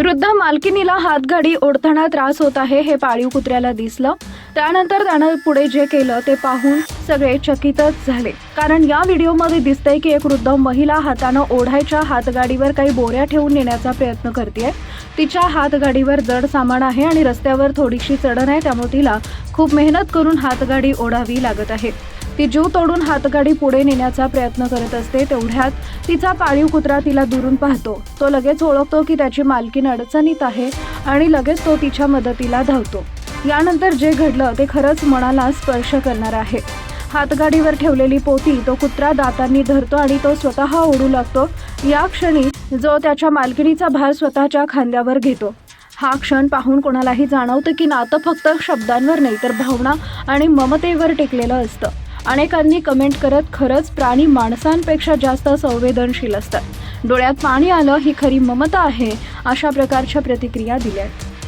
वृद्ध मालकिनीला हातगाडी ओढताना त्रास होत आहे हे पाळीव कुत्र्याला दिसलं. त्यानंतर त्यानं पुढे जे केलं ते पाहून सगळे चकितच झाले. कारण या व्हिडिओमध्ये दिसतंय की एक वृद्ध महिला हातानं ओढायच्या हातगाडीवर काही बोऱ्या ठेवून नेण्याचा प्रयत्न करते तिच्या हातगाडीवर जड सामान आहे आणि रस्त्यावर थोडीशी चढण आहे त्यामुळे तिला खूप मेहनत करून हातगाडी ओढावी लागत आहे. ती जीव तोडून हातगाडी पुढे नेण्याचा प्रयत्न करत असते तेवढ्यात तिचा पाळीव कुत्रा तिला दुरून पाहतो. तो लगेच ओळखतो की त्याची मालकीन अडचणीत आहे आणि लगेच तो तिच्या मदतीला धावतो. यानंतर जे घडलं ते खरंच मनाला स्पर्श करणार आहे. हातगाडीवर ठेवलेली पोती तो कुत्रा दातांनी धरतो आणि तो स्वतः ओढू लागतो. या क्षणी जो त्याच्या मालकिणीचा भार स्वतःच्या खांद्यावर घेतो. हा क्षण पाहून कोणालाही जाणवतं की नातं फक्त शब्दांवर नाही तर भावना आणि ममतेवर टेकलेलं असतं. अनेकांनी कमेंट करत खरंच प्राणी माणसांपेक्षा जास्त संवेदनशील असतात. डोळ्यात पाणी आलं ही खरी ममता आहे अशा प्रकारच्या प्रतिक्रिया दिल्या आहेत